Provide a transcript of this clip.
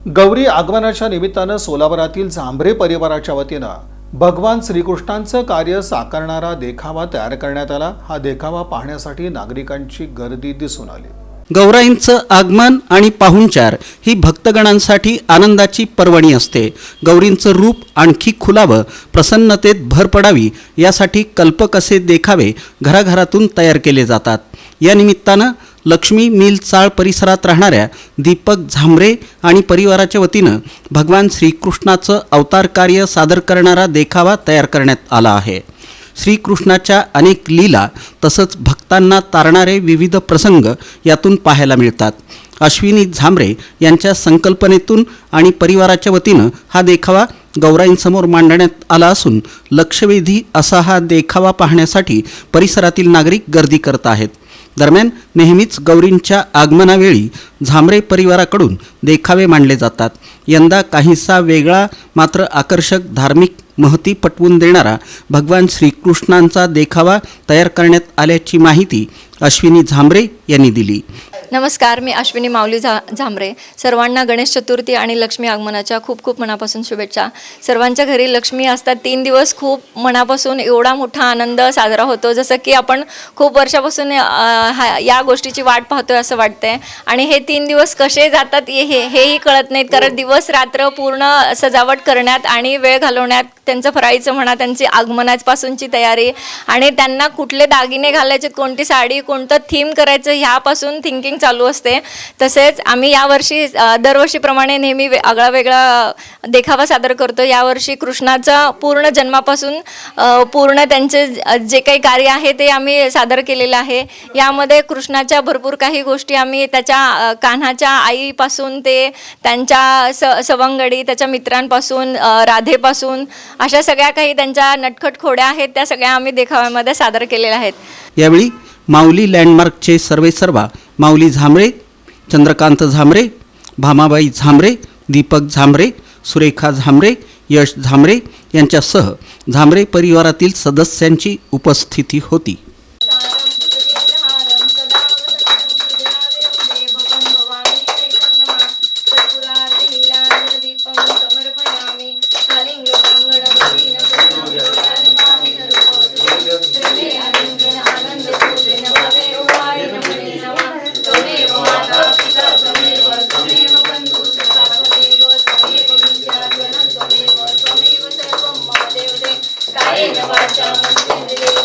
गौरी आगमनाच्या निमित्तानं सोलापुरातील झांबरे परिवाराच्या वतीनं भगवान श्रीकृष्णांचं कार्य साकारणारा देखावा तयार करण्यात आला. हा देखावा पाहण्यासाठी नागरिकांची गर्दी दिसून आली. गौराईंचं आगमन आणि पाहुणचार ही भक्तगणांसाठी आनंदाची पर्वणी असते. गौरींचं रूप आणखी खुलावं प्रसन्नतेत भर पडावी यासाठी कल्पक असे देखावे घराघरातून तयार केले जातात. या निमित्तानं लक्ष्मी मिल चाळ परिसरात राहणाऱ्या दीपक झांबरे आणि परिवाराच्या वतीनं भगवान श्रीकृष्णाचं अवतार कार्य सादर करणारा देखावा तयार करण्यात आला आहे. श्रीकृष्णाच्या अनेक लीला तसंच भक्तांना तारणारे विविध प्रसंग यातून पाहायला मिळतात. अश्विनी झांबरे यांच्या संकल्पनेतून आणि परिवाराच्या वतीनं हा देखावा गौराईंसमोर मांडण्यात आला असून लक्षवेधी असा हा देखावा पाहण्यासाठी परिसरातील नागरिक गर्दी करत आहेत. दरम्यान नेहमीच गौरींच्या आगमनावेळी झांबरे परिवाराकडून देखावे मांडले जातात. यंदा काहीसा वेगळा मात्र आकर्षक धार्मिक महती पटवून देणारा भगवान श्रीकृष्णांचा देखावा तयार करण्यात आल्याची माहिती अश्विनी झांबरे यांनी दिली. नमस्कार मी अश्विनी माऊली झा झांबरे. सर्वांना गणेश चतुर्थी आणि लक्ष्मी आगमनाच्या खूप खूप मनापासून शुभेच्छा. सर्वांच्या घरी लक्ष्मी असतात तीन दिवस खूप मनापासून एवढा मोठा आनंद साजरा होतो जसं की आपण खूप वर्षापासून हा या गोष्टीची वाट पाहतोय असं वाटतंय. आणि हे तीन दिवस कसे जातात हे हे- हेही कळत नाहीत कारण दिवस रात्र पूर्ण सजावट करण्यात आणि वेळ घालवण्यात त्यांचं फराळीचं म्हणा त्यांची आगमनापासूनची तयारी आणि त्यांना कुठले दागिने घालायचे कोणती साडी कोणतं थीम करायचं ह्यापासून थिंकिंग चालू असते. तसेच आम्ही यावर्षी दरवर्षीप्रमाणे नेहमी वे आगळा वेगळा देखावा सादर करतो. यावर्षी कृष्णाचा पूर्ण जन्मापासून पूर्ण त्यांचे जे काही कार्य आहे ते आम्ही सादर केलेलं आहे. यामध्ये कृष्णाच्या भरपूर काही गोष्टी आम्ही त्याच्या कान्हाच्या आईपासून ते त्यांच्या स सवंगडी त्याच्या मित्रांपासून राधेपासून अशा सगळ्या काही त्यांच्या नटखट खोड्या आहेत त्या सगळ्या आम्ही देखाव्यामध्ये सादर केलेल्या आहेत. यावेळी माऊली लँडमार्कचे सर्वे सर्वा माऊली झांबरे चंद्रकांत झांबरे भामाबाई झांबरे दीपक झांबरे सुरेखा झांबरे यश झांबरे यांच्यासह झांबरे परिवारातील सदस्यांची उपस्थिती होती. Para.